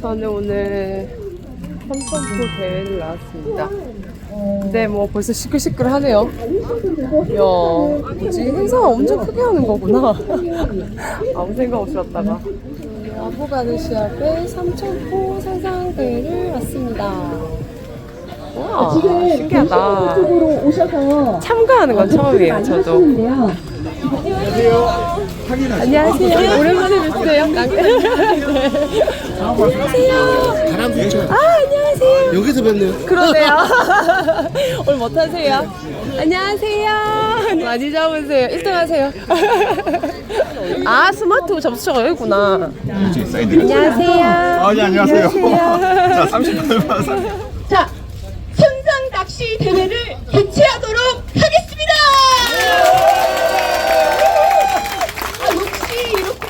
저는 오늘 삼천포 대회를 나왔습니다. 근데 뭐 벌써 시끌시끌 하네요. 이야, 뭐지? 행사가 엄청 크게 하는 거구나. 아무 생각 없이 왔다가. 아보가드 시합에 삼천포 상상대회를 왔습니다. 와, 신기하다. 쪽으로 오셔서 참가하는 건 처음이에요, 저도. 하시는데요. 안녕하세요. 오랜만에 뵙어요. 안녕하세요. 아, 안녕하세요. 여기서 뵙네요. 그러네요. 오늘 못 하세요? 안녕하세요. 많이 잡으세요. 1등 하세요. 아, 스마트 접수처가 여기구나. 안녕하세요. 아, 네, 안녕하세요. 자, 38만 자, 천상 낚시 대회를 개최하도록 하겠습니다. 아, 역시 이렇게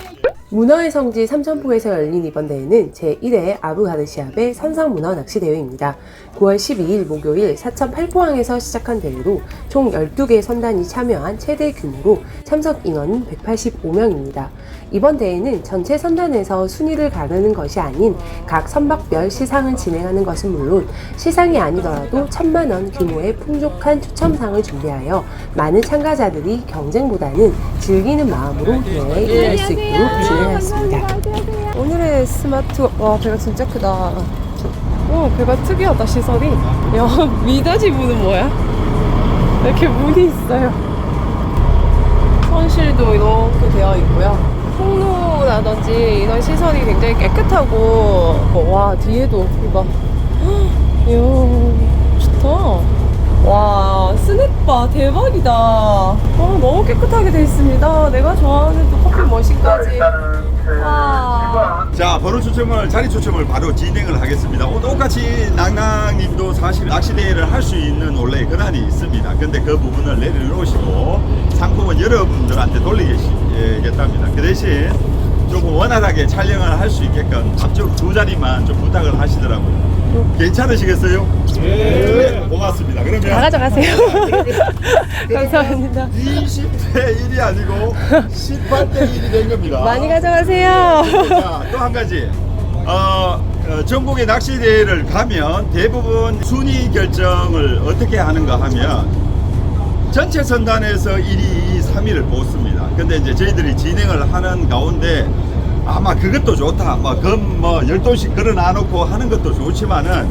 문어의 성지 삼천포에서 열린 이번 대회는 제1회 아부가드 시합의 선상문어 낚시 대회입니다. 9월 12일 목요일 사천 팔포항에서 시작한 대회로 총 12개 선단이 참여한 최대 규모로 참석 인원은 185명입니다. 이번 대회는 전체 선단에서 순위를 가르는 것이 아닌 각 선박별 시상을 진행하는 것은 물론 시상이 아니더라도 천만 원 규모의 풍족한 추첨상을 준비하여 많은 참가자들이 경쟁보다는 즐기는 마음으로 대회에 임할 수 있도록 진행 했습니다. 오늘의 스마트 와 배가 진짜 크다. 오 배가 특이하다 시설이. 야 미닫이 문은 뭐야? 이렇게 문이 있어요. 선실도 이렇게 되어 있고요. 통로라든지 이런 시설이 굉장히 깨끗하고 어, 와 뒤에도 이거 이야 좋다 와 스낵바 대박이다 와 너무 깨끗하게 돼 있습니다 내가 좋아하는 또 커피 머신까지 와 자, 번호 추첨을, 자리 추첨을 바로 진행을 하겠습니다. 오, 똑같이 낭낭님도 사실 낚시대회를 할 수 있는 원래 권한이 있습니다. 근데 그 부분을 내려놓으시고 상품은 여러분들한테 돌리겠답니다. 그 대신 조금 원활하게 촬영을 할 수 있게끔 앞쪽 두 자리만 좀 부탁을 하시더라고요. 괜찮으시겠어요? 네. 고맙습니다. 다 그러면 가져가세요 감사합니다 20대 1이 아니고 18대 1이 된 겁니다. 많이 가져가세요 자, 또한 가지. 어, 어, 전국의 낚시 대회를 가면 대부분 순위 결정을 어떻게 하는가 하면 전체 선단에서 1위, 2위, 3위를 뽑습니다. 근데 이제 저희들이 진행을 하는 가운데 아마 그것도 좋다. 뭐, 금뭐 12씩 걸어 놔놓고 하는 것도 좋지만은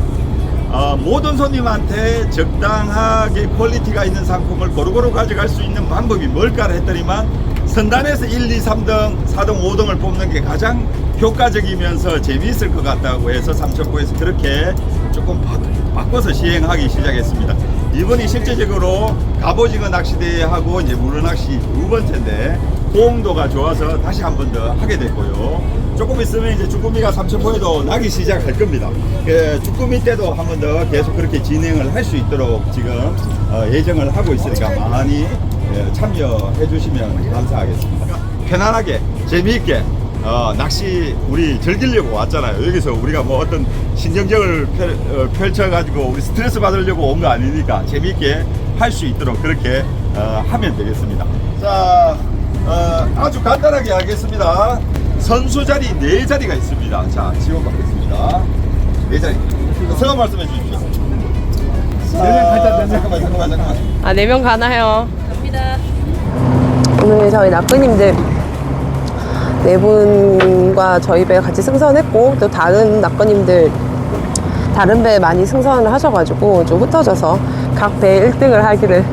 어, 모든 손님한테 적당하게 퀄리티가 있는 상품을 고루고루 가져갈 수 있는 방법이 뭘까를 했더니만 선단에서 1, 2, 3등, 4등, 5등을 뽑는 게 가장 효과적이면서 재미있을 것 같다고 해서 삼천포에서 그렇게 조금 바, 바꿔서 시행하기 시작했습니다. 이번이 실제적으로 갑오징어 낚시대회하고 이제 문어낚시 두 번째인데 호응도가 좋아서 다시 한 번 더 하게 됐고요. 조금 있으면 이제 쭈꾸미가 삼천포에도 나기 시작할 겁니다. 그 쭈꾸미 때도 한 번 더 계속 그렇게 진행을 할 수 있도록 지금 어, 예정을 하고 있으니까 많이 예, 참여해 주시면 감사하겠습니다. 편안하게 재미있게 어, 낚시 우리 즐기려고 왔잖아요. 여기서 우리가 뭐 어떤 신경전을 펼, 어, 펼쳐가지고 우리 스트레스 받으려고 온 거 아니니까 재미있게 할 수 있도록 그렇게 어, 하면 되겠습니다. 자, 어, 아주 간단하게 하겠습니다. 선수 자리 네 자리가 있습니다. 자, 지원받겠습니다. 네 자리. 성함 말씀해 주십시오. 자, 잠깐만, 잠깐만, 잠깐만. 아, 네 명 가나요? 갑니다. 오늘 저희 나쁘님들 네 분과 저희 배 같이 승선했고, 또 다른 낙거님들 다른 배 많이 승선을 하셔가지고 좀 흩어져서 각 배 1등을 하기를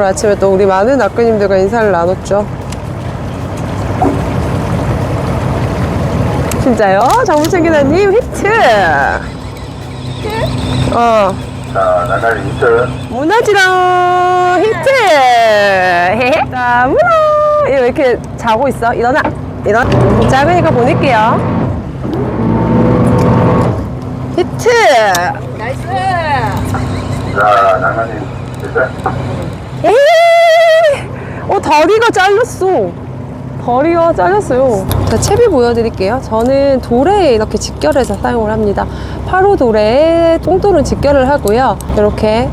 오늘 아침에 또 우리 많은 낙거님들과 인사를 나눴죠. 진짜요? 장무챙기나님 히트! 어. 자, 나날이 히트. 문화지랑 히트! 헤헤. 자, 문화! 얘왜 이렇게 자고 있어? 일어나! 일어나! 작으니까 보낼게요. 히트! 자, 나날이 히트. 에이! 어, 다리가 잘렸어. 다리가 잘렸어요. 자, 채비 보여드릴게요. 저는 도래에 이렇게 직결해서 사용을 합니다. 8호 도래에 똥돌은 직결을 하고요. 이렇게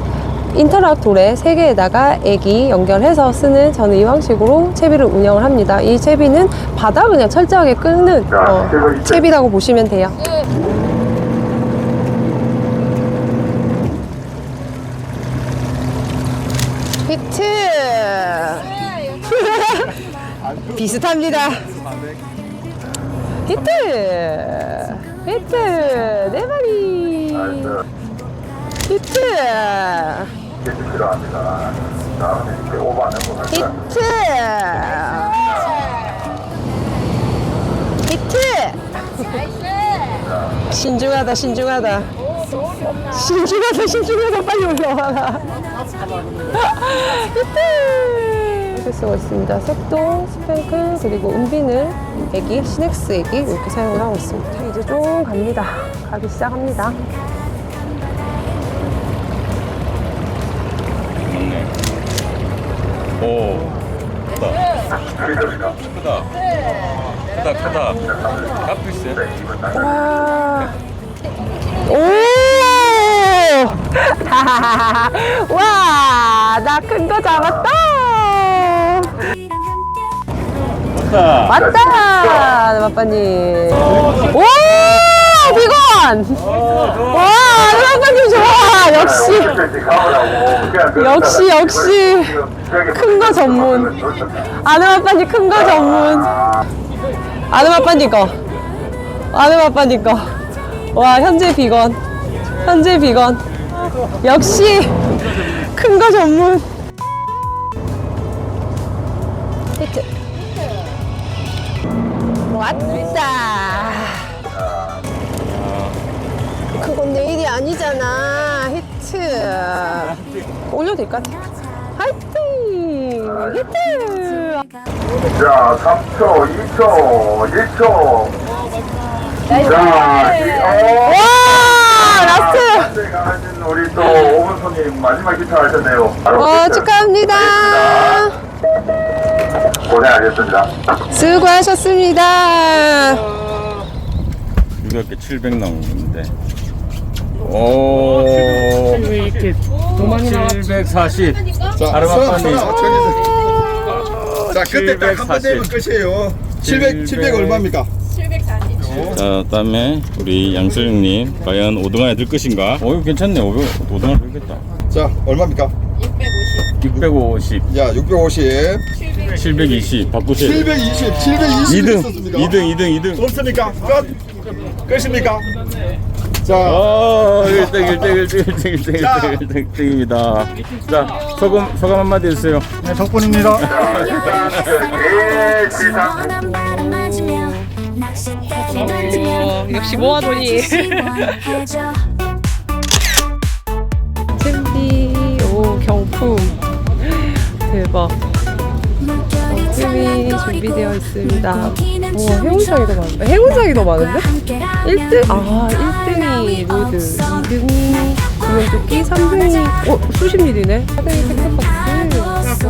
인터락 돌에 세 개에다가 애기 연결해서 쓰는 저는 이 방식으로 채비를 운영을 합니다. 이 채비는 바닥을 그냥 철저하게 끄는 어, 채비라고 보시면 돼요. 히트! 비슷합니다. 히트! 히트! 네 마리! 히트! 히트! 히트! 신중하다, 신중하다. 신중하다, 신중하다. 빨리 올라와라. 히트! 이렇게 쓰고 있습니다. 색동, 스팽클, 그리고 은비늘, 애기, 시넥스 애기 이렇게 사용을 하고 있습니다. 이제 좀 갑니다. 가기 시작합니다. 맞네. 오, 크다. 크다. 크다, 크다. 있어요. 와. 오! 와, 나 큰 거 잡았다! 왔다. 맞다! 마빠님. 오! 비건! 와, 마빠님 좋아! 역시. 역시, 역시. 큰 거 전문. 아는 아빠님 큰 거 전문. 아는 아빠님 거. 아는 아빠님 거. 와, 현재 비건. 현재 비건. 역시 큰 거 전문. 왔다. 그건 내일이 아니잖아. 히트. 올려도 될것 같아. 화이팅! 히트! 자, 3초, 2초, 1초. 자, 이- 어. 와! 라스트! 라스트 강하신 우리 또 오분 손님 마지막 기타 하셨네요. 바로 어, 기타. 축하합니다. 고생하셨습니다. 수고하셨습니다. 600개 700 나오는데. 오. 이렇게 많이 740. 자, 아르바빠님. 자, 그때 딱 한 번 740. 되면 끝이에요. 700, 700 얼마입니까? 자, 다음에 우리 양수령님 과연 5등안에 들 것인가? 오, 이거 괜찮네. 500, 5등안에 들겠다. 자, 얼마입니까? 650, 야, 650, 720 바꾸세요. 720, 720 2등, 있었습니까? 2등, 2등, 2등. 없습니까? 끝? 끝입니까? 자, 어, 1등, 1등, 1등, 1등, 1등, 자. 1등, 1등, 1등입니다. 자, 소감, 소감 한마디 해주세요. 네, 덕분입니다. 지상. 역시 모아돈이. 챔비, 오, 경품. 대박. 경품이 준비되어 있습니다. 오, 해운상이 더 많은데? 해운상이 더 많은데? 1등? 아, 1등이 로드, 2등이 구명조끼, 3등이, 어, 수십 밀이네? 4등이 팩트박스.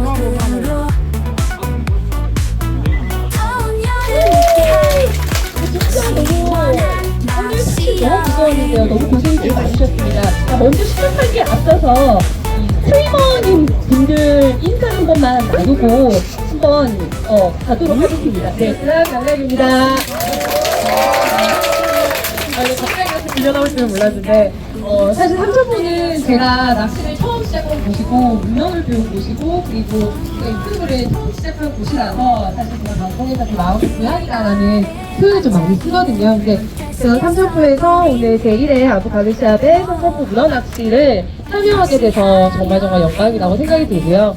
너무 무서웠는데요. 너무 고생이 좀 많으셨습니다. 자, 먼저 시작하기에 앞서서 이 스트리머님 분들 인사 한 번만 나누고 한번 어, 가도록 하겠습니다. 네, slag 양락입니다. 아, 이거 갑자기 이렇게 들려나올 줄은 몰랐는데 어, 사실 삼천포는 제가 낚시를 처음 시작한 곳이고 운영을 배운 곳이고 그리고 제가 유튜브를 처음 시작한 곳이라서 사실 제가 방송에서 그 마음이 고향이다라는 표현을 좀 많이 쓰거든요. 근데 제가 삼천포에서 오늘 제1회 아부가르시합의 삼천포 문어 낚시를 참여하게 돼서 정말 정말 영광이라고 생각이 들고요.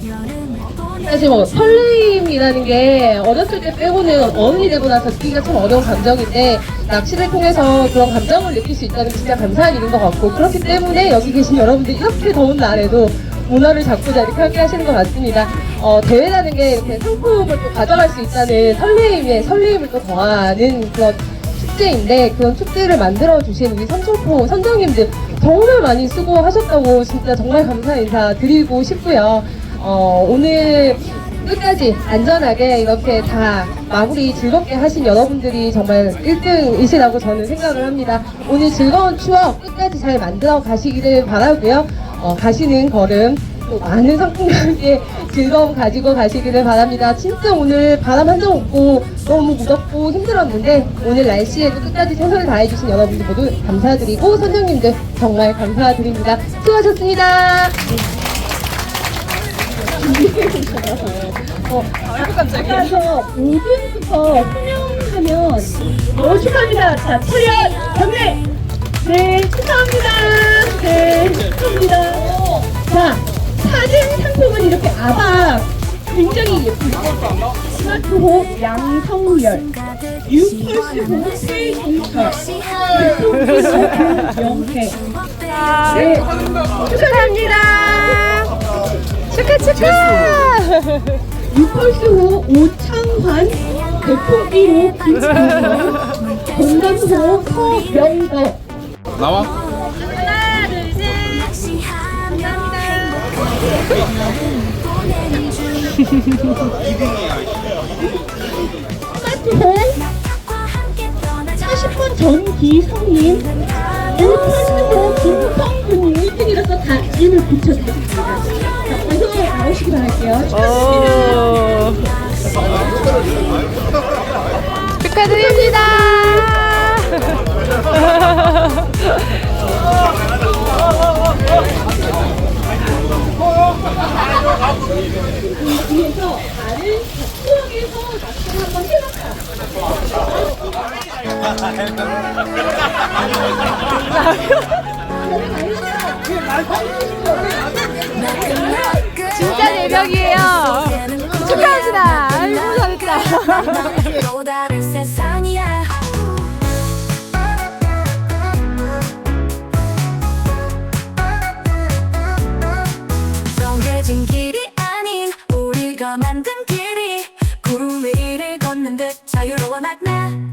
사실 뭐 설레임이라는 게 어렸을 때 빼고는 어른이 되고 나서 느끼기가 참 어려운 감정인데 낚시를 통해서 그런 감정을 느낄 수 있다는 게 진짜 감사한 일인 것 같고 그렇기 때문에 여기 계신 여러분들 이렇게 더운 날에도 문어를 잡고자 이렇게 함께 하시는 것 같습니다. 어, 대회라는 게 이렇게 상품을 또 가져갈 수 있다는 설레임에 설레임을 또 더하는 그런 축제인데 그런 축제를 만들어 주신 우리 삼천포 선장님들 정말 많이 수고하셨다고 진짜 정말 감사 인사 드리고 싶고요. 어, 오늘 끝까지 안전하게 이렇게 다 마무리 즐겁게 하신 여러분들이 정말 1등이시라고 저는 생각을 합니다. 오늘 즐거운 추억 끝까지 잘 만들어 가시기를 바라고요. 어, 가시는 걸음 또 많은 상품과 함께 즐거움 가지고 가시기를 바랍니다. 진짜 오늘 바람 한 점 없고 너무 무덥고 힘들었는데 오늘 날씨에도 끝까지 최선을 다해주신 여러분들 모두 감사드리고 선생님들 정말 감사드립니다. 수고하셨습니다. 어, 5등부터 수명하면 어, 축하합니다. 자, 차렷, 경례! 네, 축하합니다. 네, 축하합니다. 자, 4등 상품은 이렇게 아박 굉장히 예쁘죠? 스마트홈 양성열, 유펄스홈 최종철, 대통령 영태. 네, 축하합니다. 축하 축하. 유펄스호 오창환, 대통기호 김창원, 건강호 서명덕. 나와. 스마트폰 40분 전기 성인 180호 김성근님 1등이라서 다 이름을 붙여드리겠습니다. 자, 어서 나오시기 바랄게요. 축하드립니다. 위에서 발을 수영에서 낚시를 한번 해볼까? 진짜 네 명이에요. 축하합니다. 아이고 잘했다. 만든 길이 구름 위를 걷는 듯 자유로워 만나